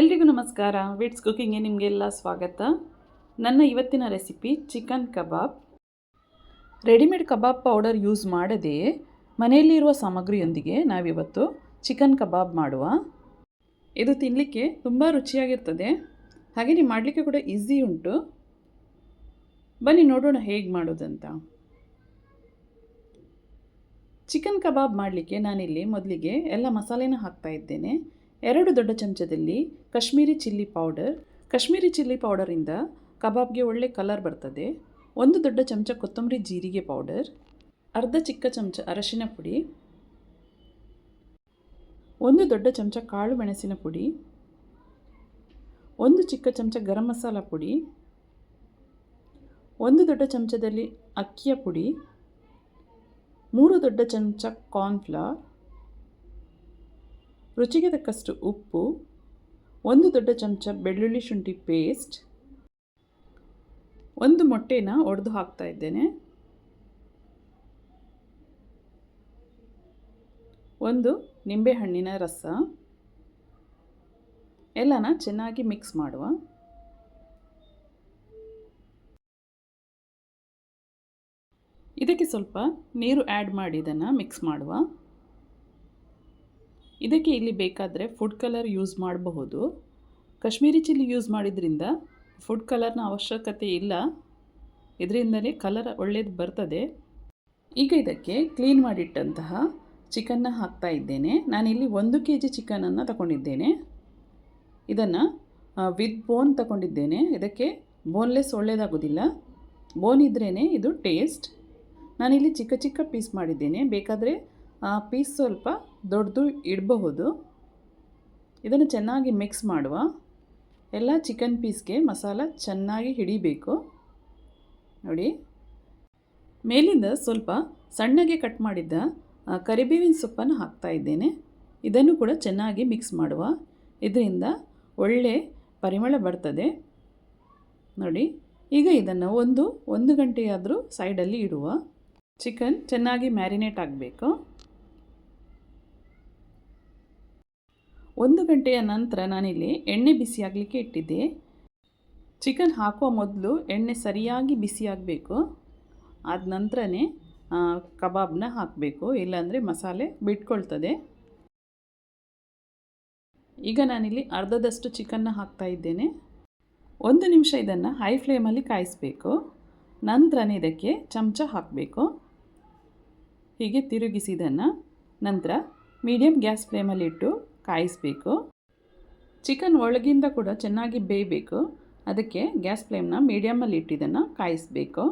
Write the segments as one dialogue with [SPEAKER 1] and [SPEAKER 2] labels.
[SPEAKER 1] ಎಲ್ರಿಗೂ ನಮಸ್ಕಾರ. ವಿಟ್ಸ್ ಕುಕಿಂಗ್ಗೆ ನಿಮಗೆಲ್ಲ ಸ್ವಾಗತ. ನನ್ನ ಇವತ್ತಿನ recipe chicken kebab readymade kebab powder use ಮಾಡದೇ ಮನೆಯಲ್ಲಿರುವ ಸಾಮಗ್ರಿಯೊಂದಿಗೆ ನಾವಿವತ್ತು ಚಿಕನ್ ಕಬಾಬ್ ಮಾಡುವ. ಇದು ತಿನ್ನಲಿಕ್ಕೆ ತುಂಬ ರುಚಿಯಾಗಿರ್ತದೆ. ಹಾಗೆಯೇ ಮಾಡಲಿಕ್ಕೆ ಕೂಡ ಈಸಿ ಉಂಟು. ಬನ್ನಿ ನೋಡೋಣ ಹೇಗೆ ಮಾಡೋದಂತ. ಚಿಕನ್ ಕಬಾಬ್ ಮಾಡಲಿಕ್ಕೆ ನಾನಿಲ್ಲಿ ಮೊದಲಿಗೆ ಎಲ್ಲ ಮಸಾಲೆನ ಹಾಕ್ತಾ ಇದ್ದೇನೆ. ಎರಡು ದೊಡ್ಡ ಚಮಚದಲ್ಲಿ Kashmiri chilli powder. Kashmiri chilli ಪೌಡರಿಂದ ಕಬಾಬ್ಗೆ ಒಳ್ಳೆ ಕಲರ್ ಬರ್ತದೆ. ಒಂದು ದೊಡ್ಡ ಚಮಚ ಕೊತ್ತಂಬರಿ ಜೀರಿಗೆ ಪೌಡರ್. ಅರ್ಧ ಚಿಕ್ಕ ಚಮಚ ಅರಶಿನ ಪುಡಿ. ಒಂದು ದೊಡ್ಡ ಚಮಚ ಕಾಳು ಮೆಣಸಿನ ಪುಡಿ. ಒಂದು ಚಿಕ್ಕ ಚಮಚ ಗರಂ ಮಸಾಲ ಪುಡಿ. ಒಂದು ದೊಡ್ಡ ಚಮಚದಲ್ಲಿ ಅಕ್ಕಿಯ ಪುಡಿ. ಮೂರು ದೊಡ್ಡ ಚಮಚ ಕಾರ್ನ್ಫ್ಲವರ್. ರುಚಿಗೆ ತಕ್ಕಷ್ಟು ಉಪ್ಪು, ಒಂದು ದೊಡ್ಡ ಚಮಚ ಬೆಳ್ಳುಳ್ಳಿ ಶುಂಠಿ ಪೇಸ್ಟ್ ಒಂದು ಮೊಟ್ಟೆನ ಒಡೆದು ಹಾಕ್ತಾ ಇದ್ದೇನೆ. ಒಂದು ನಿಂಬೆಹಣ್ಣಿನ ರಸ. ಎಲ್ಲನ ಚೆನ್ನಾಗಿ ಮಿಕ್ಸ್ ಮಾಡುವ. ಇದಕ್ಕೆ ಸ್ವಲ್ಪ ನೀರು ಆ್ಯಡ್ ಮಾಡಿ, ಇದನ್ನು ಮಿಕ್ಸ್ ಮಾಡುವ. ಇದಕ್ಕೆ ಇಲ್ಲಿ ಬೇಕಾದರೆ ಫುಡ್ ಕಲರ್ ಯೂಸ್ ಮಾಡಬಹುದು. ಕಾಶ್ಮೀರಿ ಚಿಲ್ಲಿ ಯೂಸ್ ಮಾಡಿದ್ರಿಂದ ಫುಡ್ ಕಲರ್ನ ಅವಶ್ಯಕತೆ ಇಲ್ಲ. ಇದರಿಂದಲೇ ಕಲರ್ ಒಳ್ಳೇದು ಬರ್ತದೆ. ಈಗ ಇದಕ್ಕೆ ಕ್ಲೀನ್ ಮಾಡಿಟ್ಟಂತಹ ಚಿಕನ್ನ ಹಾಕ್ತಾ ಇದ್ದೇನೆ. ನಾನಿಲ್ಲಿ ಒಂದು ಕೆ ಜಿ ಚಿಕನನ್ನು ತಗೊಂಡಿದ್ದೇನೆ. ಇದನ್ನು ವಿತ್ ಬೋನ್ ತಗೊಂಡಿದ್ದೇನೆ. ಇದಕ್ಕೆ ಬೋನ್ಲೆಸ್ ಒಳ್ಳೆಯದಾಗೋದಿಲ್ಲ ಬೋನ್ ಇದ್ರೇ ಇದು ಟೇಸ್ಟ್ ನಾನಿಲ್ಲಿ ಚಿಕ್ಕ ಚಿಕ್ಕ ಪೀಸ್ ಮಾಡಿದ್ದೇನೆ. ಬೇಕಾದರೆ ಪೀಸ್ ಸ್ವಲ್ಪ ದೊಡ್ಡದು ಇಡಬಹುದು. ಇದನ್ನು ಚೆನ್ನಾಗಿ ಮಿಕ್ಸ್ ಮಾಡುವ. ಎಲ್ಲ ಚಿಕನ್ ಪೀಸ್ಗೆ ಮಸಾಲ ಚೆನ್ನಾಗಿ ಹಿಡಿಬೇಕು. ನೋಡಿ. ಮೇಲಿಂದ ಸ್ವಲ್ಪ ಸಣ್ಣಗೆ ಕಟ್ ಮಾಡಿದ್ದ ಕರಿಬೇವಿನ ಸೊಪ್ಪನ್ನು ಹಾಕ್ತಾ ಇದ್ದೇನೆ. ಇದನ್ನು ಕೂಡ ಚೆನ್ನಾಗಿ ಮಿಕ್ಸ್ ಮಾಡುವ. ಇದರಿಂದ ಒಳ್ಳೆ ಪರಿಮಳ ಬರ್ತದೆ. ನೋಡಿ. ಈಗ ಇದನ್ನು ಒಂದು ಒಂದು ಗಂಟೆಯಾದರೂ ಸೈಡಲ್ಲಿ ಇಡುವ. ಚಿಕನ್ ಚೆನ್ನಾಗಿ ಮ್ಯಾರಿನೇಟ್ ಆಗಬೇಕು. ಒಂದು ಗಂಟೆಯ ನಂತರ ನಾನಿಲ್ಲಿ ಎಣ್ಣೆ ಬಿಸಿ ಆಗಲಿಕ್ಕೆ ಇಟ್ಟಿದ್ದೆ. ಚಿಕನ್ ಹಾಕುವ ಮೊದಲು ಎಣ್ಣೆ ಸರಿಯಾಗಿ ಬಿಸಿಯಾಗಬೇಕು ಆದ ನಂತರನೇ ಕಬಾಬ್ನ ಹಾಕಬೇಕು. ಇಲ್ಲಾಂದರೆ ಮಸಾಲೆ ಬಿಟ್ಕೊಳ್ತದೆ. ಈಗ ನಾನಿಲ್ಲಿ ಅರ್ಧದಷ್ಟು ಚಿಕನ್ನ ಹಾಕ್ತಾ ಇದ್ದೇನೆ. ಒಂದು ನಿಮಿಷ ಇದನ್ನು ಹೈ ಫ್ಲೇಮಲ್ಲಿ ಕಾಯಿಸಬೇಕು. ನಂತರನೇ ಇದಕ್ಕೆ ಚಮಚ ಹಾಕಬೇಕು. ಹೀಗೆ ತಿರುಗಿಸಿದನ್ನು ನಂತರ ಮೀಡಿಯಮ್ ಗ್ಯಾಸ್ ಫ್ಲೇಮಲ್ಲಿಟ್ಟು ಕಾಯಿಸಬೇಕು. ಚಿಕನ್ ಒಳಗಿಂದ ಕೂಡ ಚೆನ್ನಾಗಿ ಬೇಯಬೇಕು. ಅದಕ್ಕೆ ಗ್ಯಾಸ್ ಫ್ಲೇಮ್ನ ಮೀಡಿಯಮಲ್ಲಿ ಇಟ್ಟಿದ್ದನ್ನು ಕಾಯಿಸಬೇಕು.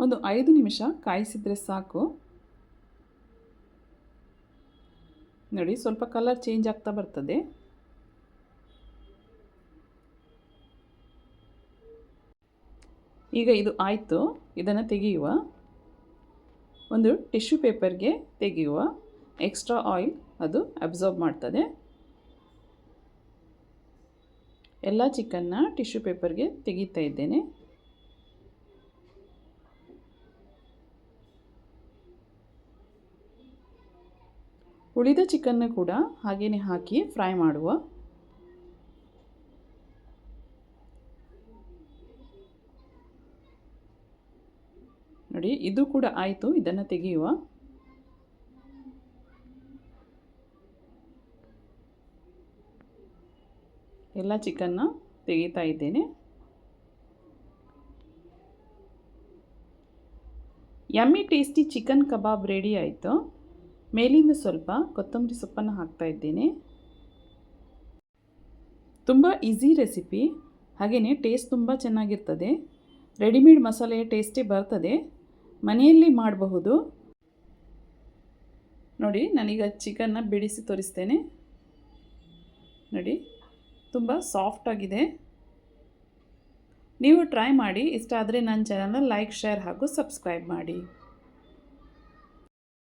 [SPEAKER 1] ಒಂದು ಐದು ನಿಮಿಷ ಕಾಯಿಸಿದರೆ ಸಾಕು. ನೋಡಿ, ಸ್ವಲ್ಪ ಕಲರ್ ಚೇಂಜ್ ಆಗ್ತಾ ಬರ್ತದೆ. ಈಗ ಇದು ಆಯಿತು. ಇದನ್ನು ತೆಗೆಯುವ. ಒಂದು ಟಿಶ್ಯೂ ಪೇಪರ್ಗೆ ತೆಗೆಯುವ. ಎಕ್ಸ್ಟ್ರಾ ಆಯಿಲ್ ಅದು ಅಬ್ಸಾರ್ಬ್ ಮಾಡ್ತದೆ. ಎಲ್ಲ ಚಿಕನ್ನ ಟಿಶ್ಯೂ ಪೇಪರ್ಗೆ ತೆಗಿತಾ ಇದ್ದೇನೆ. ಉಳಿದ ಚಿಕನ್ನ ಕೂಡ ಹಾಗೆಯೇ ಹಾಕಿ ಫ್ರೈ ಮಾಡುವ. ನೋಡಿ, ಇದು ಕೂಡ ಆಯಿತು, ಇದನ್ನು ತೆಗೆಯುವ. ಎಲ್ಲ ಚಿಕನ್ನ ತೆಗಿತಾ ಇದ್ದೇನೆ. Yummy tasty chicken kebab ready ಆಯಿತು. ಮೇಲಿಂದ ಸ್ವಲ್ಪ ಕೊತ್ತಂಬರಿ ಸೊಪ್ಪನ್ನು ಹಾಕ್ತಾ ಇದ್ದೇನೆ. ತುಂಬ ಈಸಿ ರೆಸಿಪಿ ಹಾಗೆಯೇ ಟೇಸ್ಟ್ ತುಂಬ ಚೆನ್ನಾಗಿರ್ತದೆ. ರೆಡಿಮೇಡ್ ಮಸಾಲೆಯ ಟೇಸ್ಟೇ ಬರ್ತದೆ. ಮನೆಯಲ್ಲಿ ಮಾಡಬಹುದು. ನೋಡಿ, ನಾನೀಗ ಚಿಕನ್ನ ಬಿಡಿಸಿ ತೋರಿಸ್ತೇನೆ. ನೋಡಿ. ತುಂಬ ಸಾಫ್ಟಾಗಿದೆ ನೀವು ಟ್ರೈ ಮಾಡಿ ಇಷ್ಟ ಆದರೆ ನನ್ನ ಚಾನಲ್ನ ಲೈಕ್ ಶೇರ್ ಹಾಗೂ ಸಬ್ಸ್ಕ್ರೈಬ್ ಮಾಡಿ.